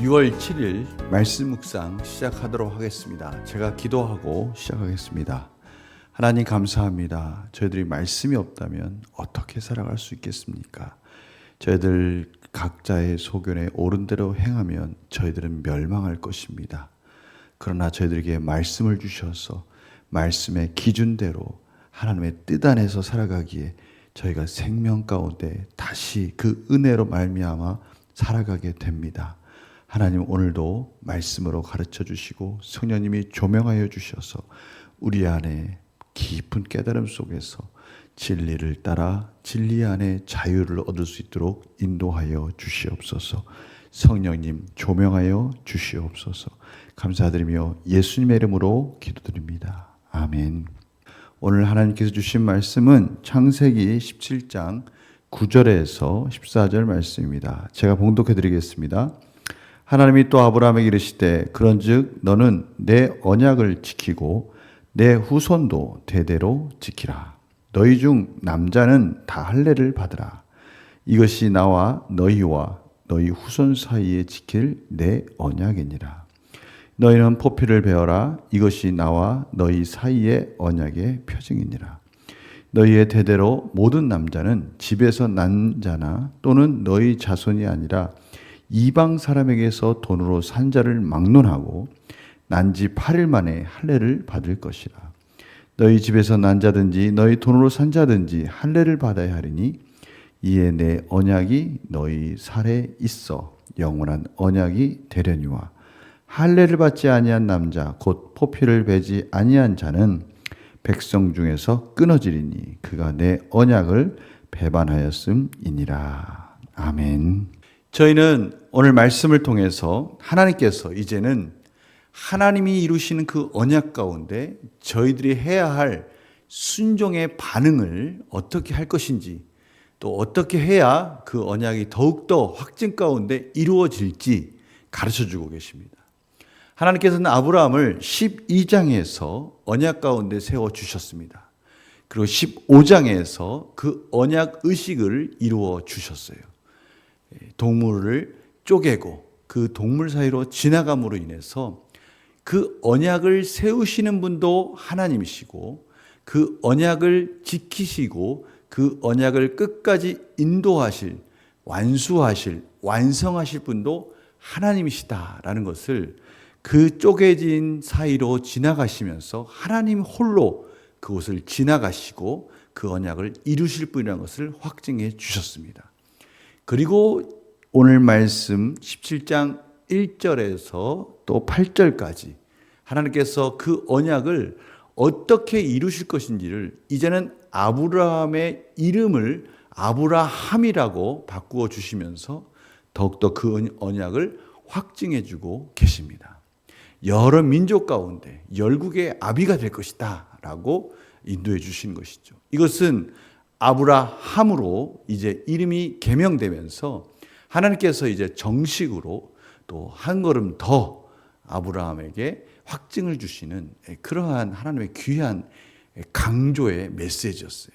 6월 7일 말씀 묵상 시작하도록 하겠습니다. 제가 기도하고 시작하겠습니다. 하나님 감사합니다. 저희들이 말씀이 없다면 어떻게 살아갈 수 있겠습니까? 저희들 각자의 소견에 옳은 대로 행하면 저희들은 멸망할 것입니다. 그러나 저희들에게 말씀을 주셔서 말씀의 기준대로 하나님의 뜻 안에서 살아가기에 저희가 생명 가운데 다시 그 은혜로 말미암아 살아가게 됩니다. 하나님 오늘도 말씀으로 가르쳐 주시고 성령님이 조명하여 주셔서 우리 안에 깊은 깨달음 속에서 진리를 따라 진리 안에 자유를 얻을 수 있도록 인도하여 주시옵소서. 성령님 조명하여 주시옵소서. 감사드리며 예수님의 이름으로 기도드립니다. 아멘. 오늘 하나님께서 주신 말씀은 창세기 17장 9절에서 14절 말씀입니다. 제가 봉독해 드리겠습니다. 하나님이 또 아브라함에게 이르시되 그런즉 너는 내 언약을 지키고 내 후손도 대대로 지키라. 너희 중 남자는 다 할례를 받으라. 이것이 나와 너희와 너희 후손 사이에 지킬 내 언약이니라. 너희는 포피를 베어라. 이것이 나와 너희 사이의 언약의 표징이니라. 너희의 대대로 모든 남자는 집에서 난 자나 또는 너희 자손이 아니라 이방 사람에게서 돈으로 산 자를 막론하고 난 지 8일 만에 할례를 받을 것이라. 너희 집에서 난 자든지 너희 돈으로 산 자든지 할례를 받아야 하리니 이에 내 언약이 너희 살에 있어 영원한 언약이 되려니와 할례를 받지 아니한 남자 곧 포피를 베지 아니한 자는 백성 중에서 끊어지리니 그가 내 언약을 배반하였음이니라. 아멘. 저희는 오늘 말씀을 통해서 하나님께서 이제는 하나님이 이루시는 그 언약 가운데 저희들이 해야 할 순종의 반응을 어떻게 할 것인지 또 어떻게 해야 그 언약이 더욱더 확증 가운데 이루어질지 가르쳐 주고 계십니다. 하나님께서는 아브라함을 12장에서 언약 가운데 세워 주셨습니다. 그리고 15장에서 그 언약 의식을 이루어 주셨어요. 동물을 쪼개고 그 동물 사이로 지나감으로 인해서 그 언약을 세우시는 분도 하나님이시고 그 언약을 지키시고 그 언약을 끝까지 인도하실 완수하실 완성하실 분도 하나님이시다라는 것을 그 쪼개진 사이로 지나가시면서 하나님 홀로 그곳을 지나가시고 그 언약을 이루실 분이라는 것을 확증해 주셨습니다. 그리고 오늘 말씀 17장 1절에서 또 8절까지 하나님께서 그 언약을 어떻게 이루실 것인지를 이제는 아브라함의 이름을 아브라함이라고 바꾸어 주시면서 더욱더 그 언약을 확증해 주고 계십니다. 여러 민족 가운데 열국의 아비가 될 것이다 라고 인도해 주신 것이죠. 이것은 아브라함으로 이제 이름이 개명되면서 하나님께서 이제 정식으로 또 한 걸음 더 아브라함에게 확증을 주시는 그러한 하나님의 귀한 강조의 메시지였어요.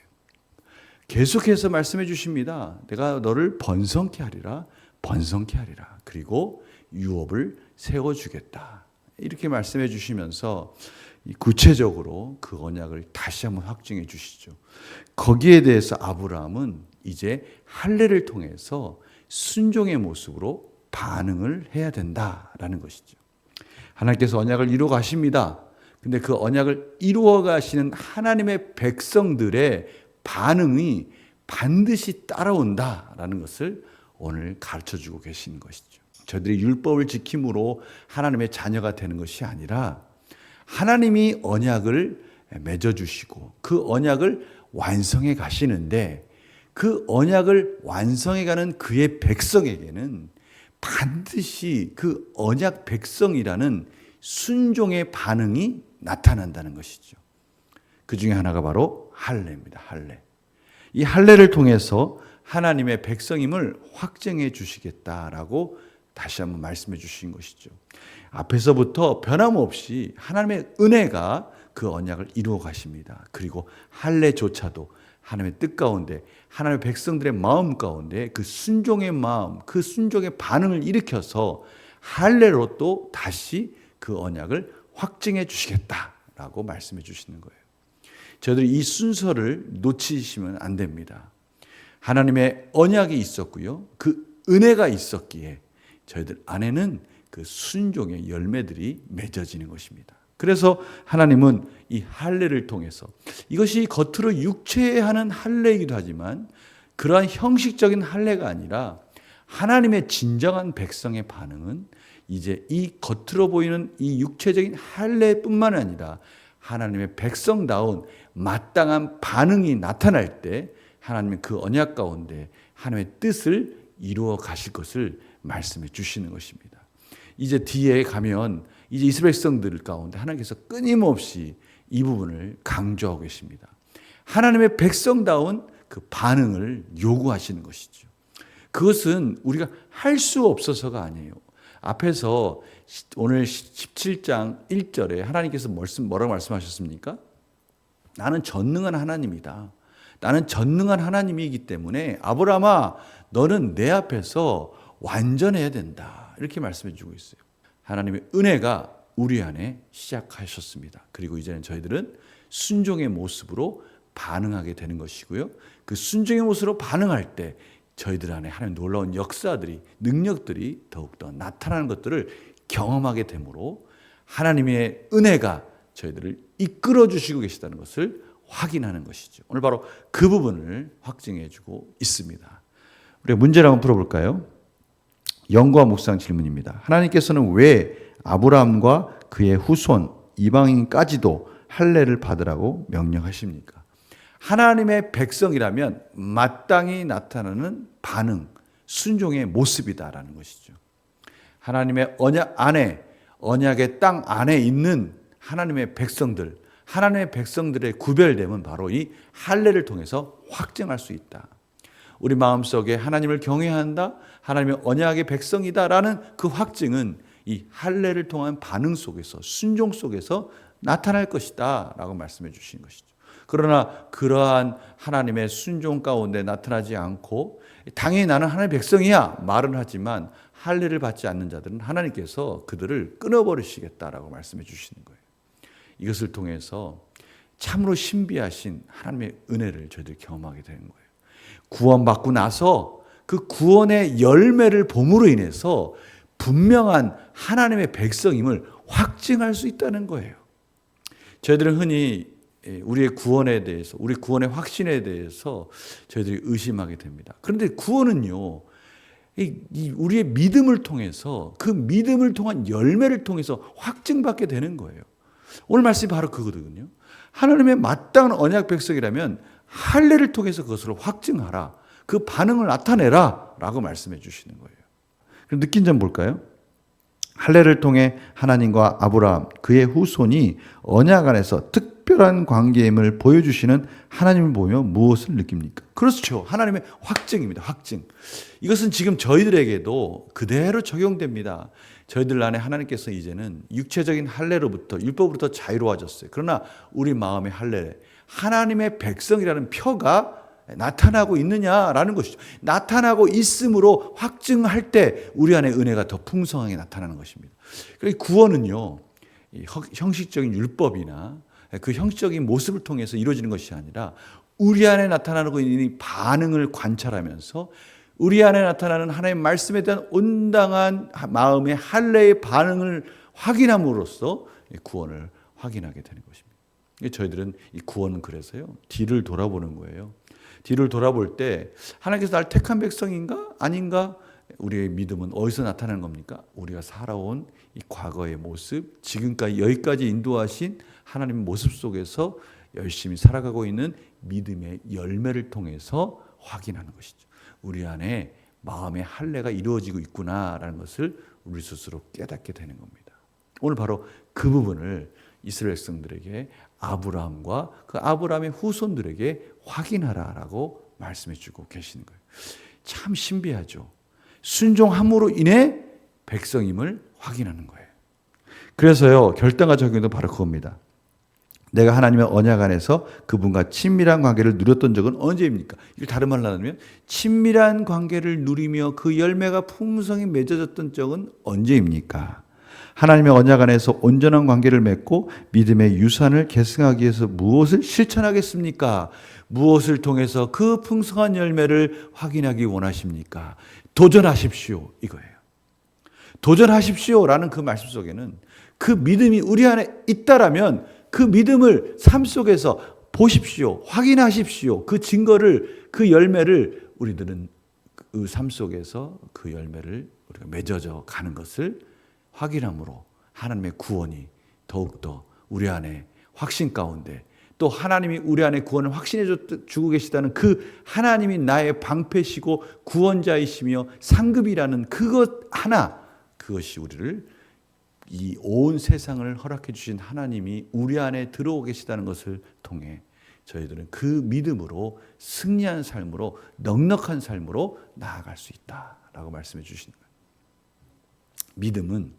계속해서 말씀해 주십니다. 내가 너를 번성케 하리라, 번성케 하리라. 그리고 유업을 세워 주겠다. 이렇게 말씀해 주시면서 구체적으로 그 언약을 다시 한번 확증해 주시죠. 거기에 대해서 아브라함은 이제 할례를 통해서 순종의 모습으로 반응을 해야 된다라는 것이죠. 하나님께서 언약을 이루어 가십니다. 근데 그 언약을 이루어 가시는 하나님의 백성들의 반응이 반드시 따라온다라는 것을 오늘 가르쳐 주고 계시는 것이죠. 저들이 율법을 지킴으로 하나님의 자녀가 되는 것이 아니라 하나님이 언약을 맺어 주시고 그 언약을 완성해 가시는데 그 언약을 완성해 가는 그의 백성에게는 반드시 그 언약 백성이라는 순종의 반응이 나타난다는 것이죠. 그 중에 하나가 바로 할례입니다. 할례. 이 할례를 통해서 하나님의 백성임을 확증해 주시겠다라고 다시 한번 말씀해 주신 것이죠. 앞에서부터 변함없이 하나님의 은혜가 그 언약을 이루어 가십니다. 그리고 할례조차도 하나님의 뜻 가운데 하나님의 백성들의 마음 가운데 그 순종의 마음, 그 순종의 반응을 일으켜서 할례로 또 다시 그 언약을 확증해 주시겠다라고 말씀해 주시는 거예요. 저희들이 이 순서를 놓치시면 안 됩니다. 하나님의 언약이 있었고요. 그 은혜가 있었기에 저희들 안에는 그 순종의 열매들이 맺어지는 것입니다. 그래서 하나님은 이 할례를 통해서 이것이 겉으로 육체에 하는 할례이기도 하지만 그러한 형식적인 할례가 아니라 하나님의 진정한 백성의 반응은 이제 이 겉으로 보이는 이 육체적인 할례뿐만 아니라 하나님의 백성다운 마땅한 반응이 나타날 때 하나님의 그 언약 가운데 하나님의 뜻을 이루어 가실 것을 말씀해 주시는 것입니다. 이제 뒤에 가면 이제 이스라엘 백성들 가운데 하나님께서 끊임없이 이 부분을 강조하고 계십니다. 하나님의 백성다운 그 반응을 요구하시는 것이죠. 그것은 우리가 할 수 없어서가 아니에요. 앞에서 오늘 17장 1절에 하나님께서 뭐라고 말씀하셨습니까? 나는 전능한 하나님이다. 나는 전능한 하나님이기 때문에 아브라함아 너는 내 앞에서 완전해야 된다. 이렇게 말씀해 주고 있어요. 하나님의 은혜가 우리 안에 시작하셨습니다. 그리고 이제는 저희들은 순종의 모습으로 반응하게 되는 것이고요. 그 순종의 모습으로 반응할 때 저희들 안에 하나님 놀라운 역사들이 능력들이 더욱더 나타나는 것들을 경험하게 되므로 하나님의 은혜가 저희들을 이끌어 주시고 계시다는 것을 확인하는 것이죠. 오늘 바로 그 부분을 확증해 주고 있습니다. 우리가 문제를 한번 풀어볼까요? 영과 묵상 질문입니다. 하나님께서는 왜 아브라함과 그의 후손 이방인까지도 할례를 받으라고 명령하십니까? 하나님의 백성이라면 마땅히 나타나는 반응, 순종의 모습이다라는 것이죠. 하나님의 언약 안에 언약의 땅 안에 있는 하나님의 백성들, 하나님의 백성들의 구별됨은 바로 이 할례를 통해서 확증할 수 있다. 우리 마음속에 하나님을 경외한다, 하나님의 언약의 백성이다라는 그 확증은 이 할례를 통한 반응 속에서 순종 속에서 나타날 것이다라고 말씀해 주신 것이죠. 그러나 그러한 하나님의 순종 가운데 나타나지 않고 당연히 나는 하나님의 백성이야 말은 하지만 할례를 받지 않는 자들은 하나님께서 그들을 끊어버리시겠다라고 말씀해 주시는 거예요. 이것을 통해서 참으로 신비하신 하나님의 은혜를 저희들이 경험하게 되는 거예요. 구원받고 나서 그 구원의 열매를 봄으로 인해서 분명한 하나님의 백성임을 확증할 수 있다는 거예요. 저희들은 흔히 우리의 구원에 대해서, 우리 구원의 확신에 대해서 저희들이 의심하게 됩니다. 그런데 구원은요, 우리의 믿음을 통해서 그 믿음을 통한 열매를 통해서 확증받게 되는 거예요. 오늘 말씀이 바로 그거거든요. 하나님의 마땅한 언약 백성이라면 할례를 통해서 그것을 확증하라. 그 반응을 나타내라. 라고 말씀해 주시는 거예요. 그럼 느낀 점 볼까요? 할례를 통해 하나님과 아브라함 그의 후손이 언약 안에서 특별한 관계임을 보여주시는 하나님을 보며 무엇을 느낍니까? 그렇죠. 하나님의 확증입니다. 확증. 이것은 지금 저희들에게도 그대로 적용됩니다. 저희들 안에 하나님께서 이제는 육체적인 할례로부터 율법으로부터 자유로워졌어요. 그러나 우리 마음의 할례, 하나님의 백성이라는 표가 나타나고 있느냐라는 것이죠. 나타나고 있음으로 확증할 때 우리 안에 은혜가 더 풍성하게 나타나는 것입니다. 구원은요, 형식적인 율법이나 그 형식적인 모습을 통해서 이루어지는 것이 아니라 우리 안에 나타나고 있는 반응을 관찰하면서 우리 안에 나타나는 하나님의 말씀에 대한 온당한 마음의 할례의 반응을 확인함으로써 구원을 확인하게 되는 것입니다. 저희들은 이 구원은 그래서요 뒤를 돌아보는 거예요. 뒤를 돌아볼 때 하나님께서 날 택한 백성인가 아닌가 우리의 믿음은 어디서 나타나는 겁니까? 우리가 살아온 이 과거의 모습, 지금까지 여기까지 인도하신 하나님의 모습 속에서 열심히 살아가고 있는 믿음의 열매를 통해서 확인하는 것이죠. 우리 안에 마음의 할례가 이루어지고 있구나라는 것을 우리 스스로 깨닫게 되는 겁니다. 오늘 바로 그 부분을 이스라엘 성들에게 아브라함과 그 아브라함의 후손들에게 확인하라라고 말씀해 주고 계시는 거예요. 참 신비하죠. 순종함으로 인해 백성임을 확인하는 거예요. 그래서요, 결단과 적용도 바로 그겁니다. 내가 하나님의 언약 안에서 그분과 친밀한 관계를 누렸던 적은 언제입니까? 이걸 다른 말로 하면 친밀한 관계를 누리며 그 열매가 풍성히 맺어졌던 적은 언제입니까? 하나님의 언약 안에서 온전한 관계를 맺고 믿음의 유산을 계승하기 위해서 무엇을 실천하겠습니까? 무엇을 통해서 그 풍성한 열매를 확인하기 원하십니까? 도전하십시오. 이거예요. 도전하십시오라는 그 말씀 속에는 그 믿음이 우리 안에 있다라면 그 믿음을 삶 속에서 보십시오. 확인하십시오. 그 증거를, 그 열매를 우리들은 그 삶 속에서 그 열매를 우리가 맺어져 가는 것을 확인함으로 하나님의 구원이 더욱더 우리 안에 확신 가운데 또 하나님이 우리 안에 구원을 확신해 주고 계시다는 그 하나님이 나의 방패시고 구원자이시며 상급이라는 그것 하나 그것이 우리를 이 온 세상을 허락해 주신 하나님이 우리 안에 들어오 계시다는 것을 통해 저희들은 그 믿음으로 승리한 삶으로 넉넉한 삶으로 나아갈 수 있다라고 말씀해 주시는 거예요. 믿음은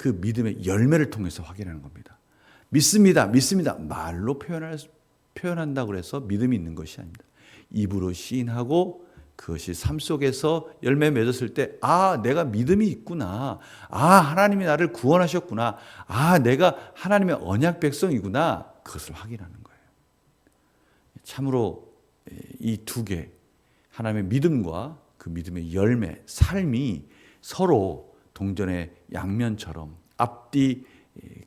그 믿음의 열매를 통해서 확인하는 겁니다. 믿습니다. 믿습니다. 말로 표현할 표현한다고 해서 믿음이 있는 것이 아닙니다. 입으로 시인하고 그것이 삶 속에서 열매 맺었을 때, 아, 내가 믿음이 있구나. 아, 하나님이 나를 구원하셨구나. 아, 내가 하나님의 언약 백성이구나. 그것을 확인하는 거예요. 참으로 이 두 개, 하나님의 믿음과 그 믿음의 열매, 삶이 서로 동전의 양면처럼 앞뒤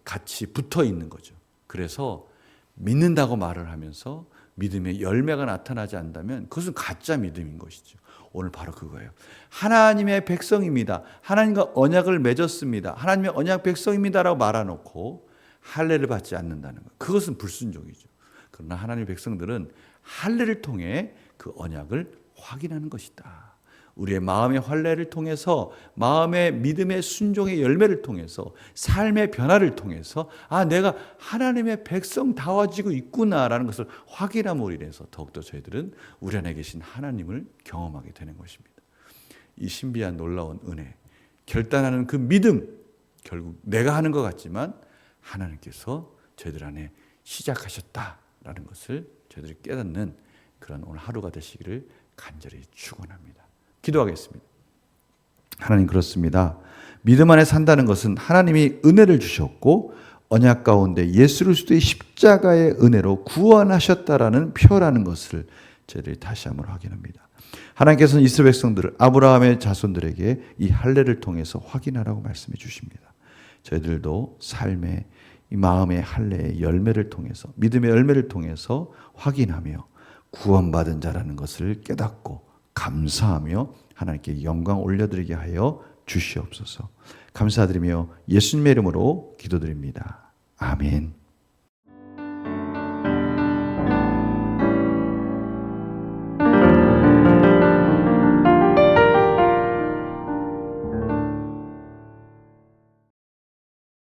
같이 붙어 있는 거죠. 그래서 믿는다고 말을 하면서 믿음의 열매가 나타나지 않는다면 그것은 가짜 믿음인 것이죠. 오늘 바로 그거예요. 하나님의 백성입니다. 하나님과 언약을 맺었습니다. 하나님의 언약 백성입니다라고 말해놓고 할례를 받지 않는다는 것. 그것은 불순종이죠. 그러나 하나님의 백성들은 할례를 통해 그 언약을 확인하는 것이다. 우리의 마음의 환례를 통해서 마음의 믿음의 순종의 열매를 통해서 삶의 변화를 통해서 아 내가 하나님의 백성 다워지고 있구나라는 것을 확인함으로 인해서 더욱더 저희들은 우리 안에 계신 하나님을 경험하게 되는 것입니다. 이 신비한 놀라운 은혜 결단하는 그 믿음 결국 내가 하는 것 같지만 하나님께서 저희들 안에 시작하셨다라는 것을 저희들이 깨닫는 그런 오늘 하루가 되시기를 간절히 축원합니다. 기도하겠습니다. 하나님 그렇습니다. 믿음 안에 산다는 것은 하나님이 은혜를 주셨고 언약 가운데 예수 그리스도의 십자가의 은혜로 구원하셨다라는 표라는 것을 저희들이 다시 한번 확인합니다. 하나님께서는 이스라엘 백성들을 아브라함의 자손들에게 이 할례를 통해서 확인하라고 말씀해 주십니다. 저희들도 삶의 이 마음의 할례의 열매를 통해서 믿음의 열매를 통해서 확인하며 구원받은 자라는 것을 깨닫고 감사하며 하나님께 영광 올려드리게 하여 주시옵소서. 감사드리며 예수님의 이름으로 기도드립니다. 아멘.